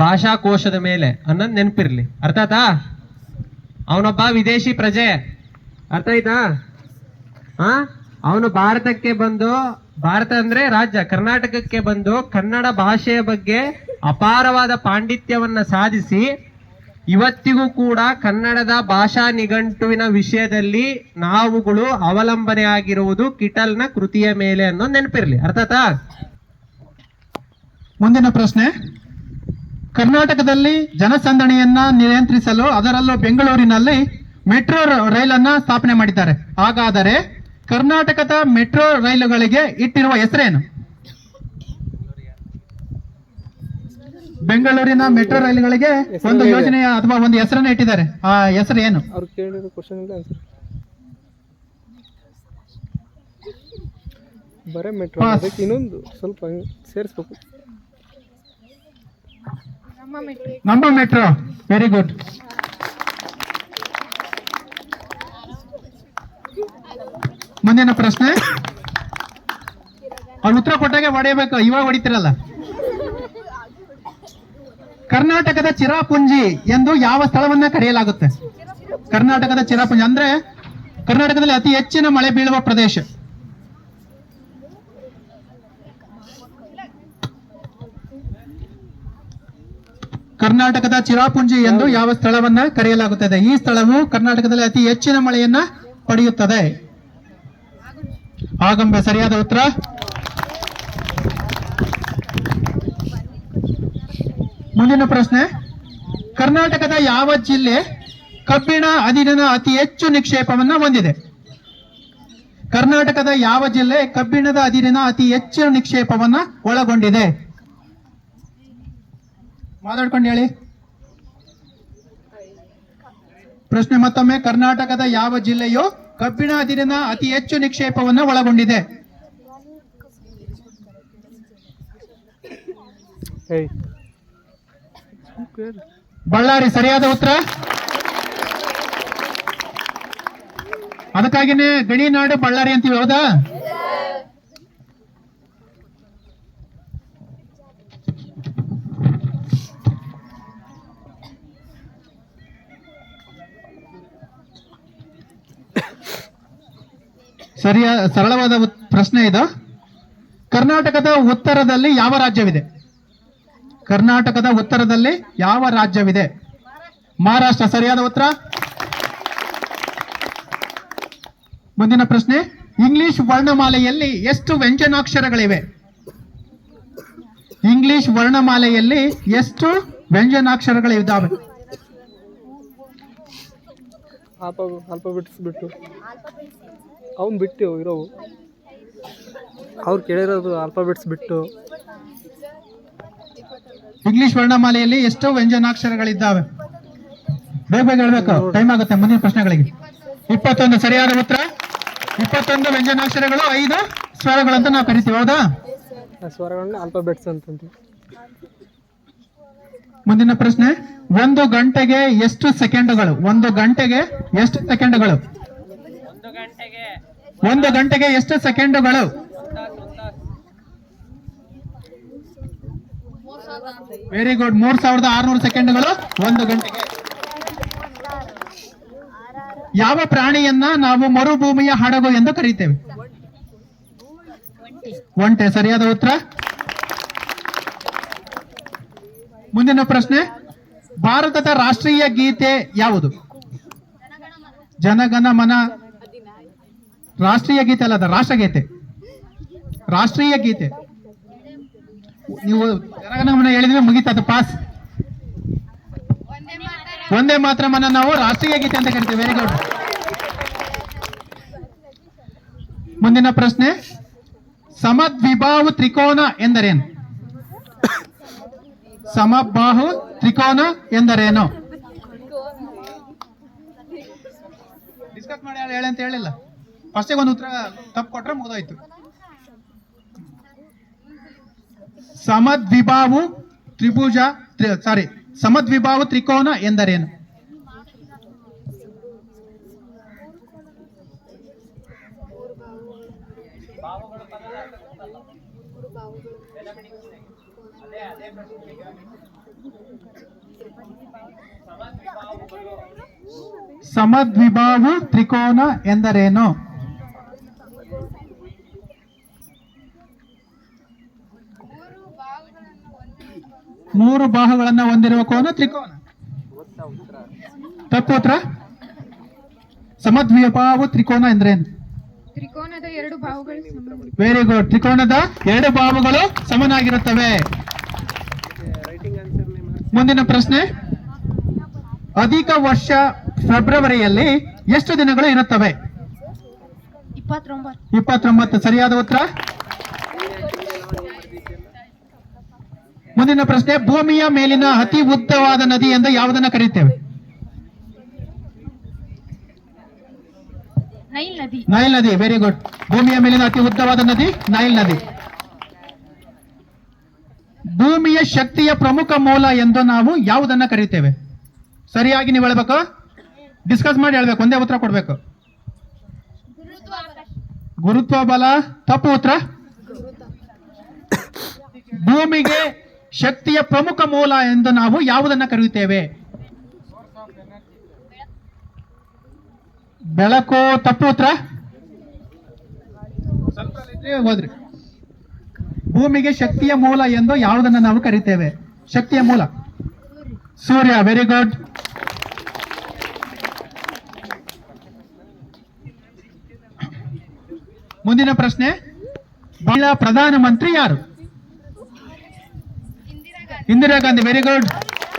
ಭಾಷಾಕೋಶದ ಮೇಲೆ ಅನ್ನೋದು ನೆನಪಿರ್ಲಿ. ಅರ್ಥ ಆಯ್ತಾ? ಅವನೊಬ್ಬ ವಿದೇಶಿ ಪ್ರಜೆ. ಅರ್ಥ ಆಯ್ತಾ? ಹಾ ಅವನು ಭಾರತಕ್ಕೆ ಬಂದು, ಭಾರತ ಅಂದ್ರೆ ರಾಜ್ಯ, ಕರ್ನಾಟಕಕ್ಕೆ ಬಂದು ಕನ್ನಡ ಭಾಷೆಯ ಬಗ್ಗೆ ಅಪಾರವಾದ ಪಾಂಡಿತ್ಯವನ್ನ ಸಾಧಿಸಿ, ಇವತ್ತಿಗೂ ಕೂಡ ಕನ್ನಡದ ಭಾಷಾ ನಿಘಂಟುವಿನ ವಿಷಯದಲ್ಲಿ ನಾವುಗಳು ಅವಲಂಬನೆ ಆಗಿರುವುದು ಕಿಟಲ್ನ ಕೃತಿಯ ಮೇಲೆ ಅನ್ನೋ ನೆನಪಿರ್ಲಿ. ಅರ್ಥ ಮುಂದಿನ ಪ್ರಶ್ನೆ. ಕರ್ನಾಟಕದಲ್ಲಿ ಜನಸಂದಣಿಯನ್ನ ನಿಯಂತ್ರಿಸಲು ಅದರಲ್ಲೂ ಬೆಂಗಳೂರಿನಲ್ಲಿ ಮೆಟ್ರೋ ರೈಲನ್ನ ಸ್ಥಾಪನೆ ಮಾಡಿದ್ದಾರೆ. ಹಾಗಾದರೆ ಕರ್ನಾಟಕದ ಮೆಟ್ರೋ ರೈಲುಗಳಿಗೆ ಇಟ್ಟಿರುವ ಹೆಸರೇನು? ಬೆಂಗಳೂರಿನ ಮೆಟ್ರೋ ರೈಲುಗಳಿಗೆ ಒಂದು ಯೋಜನೆಯ ಅಥವಾ ಒಂದು ಹೆಸರನ್ನ ಇಟ್ಟಿದ್ದಾರೆ. ಆ ಹೆಸರು ಏನು? ಬರೇ ಮೆಟ್ರೋ. ಅದಕ್ಕೆ ಇನ್ನೊಂದು ಸ್ವಲ್ಪ ಸೇರಿಸ್ಬೇಕು. ನಮ್ಮ ಮೆಟ್ರೋ ವೆರಿ ಗುಡ್ ಮುಂದಿನ ಪ್ರಶ್ನೆ. ಅವ್ರು ಉತ್ತರ ಕೊಟ್ಟಾಗೆ ಹೊಡೆಯಬೇಕು. ಇವಾಗ ಹೊಡಿತಿರಲ್ಲ. ಕರ್ನಾಟಕದ ಚಿರಾಪುಂಜಿ ಎಂದು ಯಾವ ಸ್ಥಳವನ್ನ ಕರೆಯಲಾಗುತ್ತೆ? ಕರ್ನಾಟಕದ ಚಿರಾಪುಂಜಿ. ಅಂದ್ರೆ ಕರ್ನಾಟಕದಲ್ಲಿ ಅತಿ ಹೆಚ್ಚಿನ ಮಳೆ ಬೀಳುವ ಪ್ರದೇಶ. ಕರ್ನಾಟಕದ ಚಿರಾಪುಂಜಿ ಎಂದು ಯಾವ ಸ್ಥಳವನ್ನ ಕರೆಯಲಾಗುತ್ತದೆ? ಈ ಸ್ಥಳವು ಕರ್ನಾಟಕದಲ್ಲಿ ಅತಿ ಹೆಚ್ಚಿನ ಮಳೆಯನ್ನ ಪಡೆಯುತ್ತದೆ. ಆಗಂಬೆ ಸರಿಯಾದ ಉತ್ತರ? ಮುಂದಿನ ಪ್ರಶ್ನೆ. ಕರ್ನಾಟಕದ ಯಾವ ಜಿಲ್ಲೆ ಕಬ್ಬಿಣ ಅದಿರಿನ ಅತಿ ಹೆಚ್ಚು ನಿಕ್ಷೇಪವನ್ನ ಹೊಂದಿದೆ? ಕರ್ನಾಟಕದ ಯಾವ ಜಿಲ್ಲೆ ಕಬ್ಬಿಣದ ಅದಿರಿನ ಅತಿ ಹೆಚ್ಚು ನಿಕ್ಷೇಪವನ್ನ ಒಳಗೊಂಡಿದೆ? ಮಾತಾಡ್ಕೊಂಡು ಹೇಳಿ. ಪ್ರಶ್ನೆ ಮತ್ತೊಮ್ಮೆ ಕರ್ನಾಟಕದ ಯಾವ ಜಿಲ್ಲೆಯು ಕಬ್ಬಿಣ ಅದಿರಿನ ಅತಿ ಹೆಚ್ಚು ನಿಕ್ಷೇಪವನ್ನು ಒಳಗೊಂಡಿದೆ? ಬಳ್ಳಾರಿ ಸರಿಯಾದ ಉತ್ತರ? ಅದಕ್ಕಾಗಿನೇ ಗಣಿನಾಡು ಬಳ್ಳಾರಿ ಅಂತೀವಿ ಹೌದಾ? ಸರಿಯ, ಸರಳವಾದ ಪ್ರಶ್ನೆ ಇದು. ಕರ್ನಾಟಕದ ಉತ್ತರದಲ್ಲಿ ಯಾವ ರಾಜ್ಯವಿದೆ? ಕರ್ನಾಟಕದ ಉತ್ತರದಲ್ಲಿ ಯಾವ ರಾಜ್ಯವಿದೆ? ಮಹಾರಾಷ್ಟ್ರ, ಸರಿಯಾದ ಉತ್ತರ? ಮುಂದಿನ ಪ್ರಶ್ನೆ. ಇಂಗ್ಲಿಷ್ ವರ್ಣಮಾಲೆಯಲ್ಲಿ ಎಷ್ಟು ವ್ಯಂಜನಾಕ್ಷರಗಳಿವೆ? ಇಂಗ್ಲಿಷ್ ವರ್ಣಮಾಲೆಯಲ್ಲಿ ಎಷ್ಟು ವ್ಯಂಜನಾಕ್ಷರಗಳಿದ್ದಾವೆ? ಬಿಟ್ಟು. ಅವ್ನು ಬಿಟ್ಟು ಇರೋವು ಅವ್ರು ಕೇಳಿರೋದು ಆಲ್ಫಾಬೆಟ್ಸ್ ಬಿಟ್ಟು. ಇಂಗ್ಲಿಷ್ ವರ್ಣಮಾಲೆಯಲ್ಲಿ ಎಷ್ಟೋ ವ್ಯಂಜನಾಕ್ಷರಗಳಿದ್ದಾವೆ. ಬೇಗ ಬೇಗ ಹೇಳ್ಬೇಕು. ಟೈಮ್ ಆಗುತ್ತೆ ಮುಂದಿನ ಪ್ರಶ್ನೆಗಳಿಗೆ. ಇಪ್ಪತ್ತೊಂದು ಸರಿಯಾದ ಉತ್ತರ? ಇಪ್ಪತ್ತೊಂದು ವ್ಯಂಜನಾಕ್ಷರಗಳು ಐದು ಸ್ವರಗಳಂತ ನಾವು ಕರಿತೀವಿ ಹೌದಾ? ಆ ಸ್ವರಗಳನ್ನ ಆಲ್ಫಾಬೆಟ್ಸ್ ಅಂತಂತೀವಿ. ಮುಂದಿನ ಪ್ರಶ್ನೆ ಒಂದು ಗಂಟೆಗೆ ಎಷ್ಟು ಸೆಕೆಂಡುಗಳು? ಒಂದು ಗಂಟೆಗೆ ಎಷ್ಟು ಸೆಕೆಂಡುಗಳು? ಒಂದು ಗಂಟೆಗೆ ಎಷ್ಟು ಸೆಕೆಂಡುಗಳು? ವೆರಿ ಗುಡ್ ಮೂರ್ ಸಾವಿರದ ಆರ್ನೂರು ಸೆಕೆಂಡುಗಳು. ಒಂದು ಗಂಟೆಗೆ. ಯಾವ ಪ್ರಾಣಿಯನ್ನ ನಾವು ಮರುಭೂಮಿಯ ಹಡಗು ಎಂದು ಕರೀತೇವೆ? ಒಂಟೆ. ಸರಿಯಾದ ಉತ್ತರ? ಮುಂದಿನ ಪ್ರಶ್ನೆ. ಭಾರತದ ರಾಷ್ಟ್ರೀಯ ಗೀತೆ ಯಾವುದು? ಜನಗಣ ಮನ. ರಾಷ್ಟ್ರೀಯ ಗೀತೆ ಅಲ್ಲದ ರಾಷ್ಟ್ರಗೀತೆ. ರಾಷ್ಟ್ರೀಯ ಗೀತೆ. ನೀವು ಮನ ಹೇಳಿದ್ರೆ ಮುಗೀತದ ಪಾಸ್ ಒಂದೇ ಮಾತ್ರ ಮನ ನಾವು ರಾಷ್ಟ್ರೀಯ ಗೀತೆ ಅಂತ ಕರಿತೀವಿ ವೆರಿ ಗುಡ್ ಮುಂದಿನ ಪ್ರಶ್ನೆ ಸಮದ್ವಿಭಾವು ತ್ರಿಕೋನ ಎಂದರೇನು? ಸಮಬಾಹು ತ್ರಿಕೋನ ಎಂದರೇನು? ಡಿಸ್ಕಸ್ ಮಾಡಿ ಹೇಳಂತ ಅಂತ ಹೇಳಿಲ್ಲ. ಫಸ್ಟಿಗೆ ಒಂದು ಉತ್ತರ ತಪ್ಪು ಕೊಟ್ರೆ ಮುಗಿದೋಯ್ತು. ಸಮದ್ವಿಬಾಹು ತ್ರಿಭುಜ ಸಾರಿ ಸಮದ್ವಿಬಾಹು ತ್ರಿಕೋನ ಎಂದರೇನು? ಸಮದ್ವಿಭಾವು ತ್ರಿಕೋನ ಎಂದರೇನು? ಮೂರು ಬಾಹುಗಳನ್ನ ಹೊಂದಿರುವ ಕೋನ? ತ್ರಿಕೋನ. ತಪ್ಪು ಉತ್ತರ ಸಮದ್ವಿಬಾಹು ತ್ರಿಕೋನ ಎಂದ್ರೇನು ತ್ರಿಕೋನದ ಎರಡು ಬಾಹುಗಳು ವೆರಿ ಗುಡ್ ತ್ರಿಕೋನದ ಎರಡು ಬಾಹುಗಳು ಸಮನಾಗಿರುತ್ತವೆ. ಮುಂದಿನ ಪ್ರಶ್ನೆ. ಅಧಿಕ ವರ್ಷ ಫೆಬ್ರವರಿಯಲ್ಲಿ ಎಷ್ಟು ದಿನಗಳು ಇರುತ್ತವೆ? ಇಪ್ಪತ್ತೊಂಬತ್ತು. ಇಪ್ಪತ್ತೊಂಬತ್ತು. ಸರಿಯಾದ ಉತ್ತರ? ಮುಂದಿನ ಪ್ರಶ್ನೆ ಭೂಮಿಯ ಮೇಲಿನ ಅತಿ ಉದ್ದವಾದ ನದಿ ಎಂದು ಯಾವುದನ್ನ ಕರೆಯುತ್ತೇವೆ? ನೈಲ್ ನದಿ. ನೈಲ್ ನದಿ ವೆರಿ ಗುಡ್ ಭೂಮಿಯ ಮೇಲಿನ ಅತಿ ಉದ್ದವಾದ ನದಿ ನೈಲ್ ನದಿ. ಭೂಮಿಯ ಶಕ್ತಿಯ ಪ್ರಮುಖ ಮೂಲ ಎಂದು ನಾವು ಯಾವುದನ್ನ ಕರೀತೇವೆ ಸರಿಯಾಗಿ ನೀವು ಹೇಳ್ಬೇಕು? ಡಿಸ್ಕಸ್ ಮಾಡಿ ಹೇಳ್ಬೇಕು ಒಂದೇ ಉತ್ತರ ಕೊಡ್ಬೇಕು. ಗುರುತ್ವ ಬಲ ತಪ್ಪು ಉತ್ತರ? ಭೂಮಿಗೆ ಶಕ್ತಿಯ ಪ್ರಮುಖ ಮೂಲ ಎಂದು ನಾವು ಯಾವುದನ್ನ ಕರೆಯುತ್ತೇವೆ? ಬೆಳಕು ತಪ್ಪು ಉತ್ತರ? ಹೋದ್ರಿ. ಭೂಮಿಗೆ ಶಕ್ತಿಯ ಮೂಲ ಎಂದು ಯಾವುದನ್ನ ನಾವು ಕರಿತೇವೆ ಶಕ್ತಿಯ ಮೂಲ. ಸೂರ್ಯ ವೆರಿ ಗುಡ್ ಮುಂದಿನ ಪ್ರಶ್ನೆ ಮಹಿಳಾ ಪ್ರಧಾನಮಂತ್ರಿ ಯಾರು? Indira Gandhi very good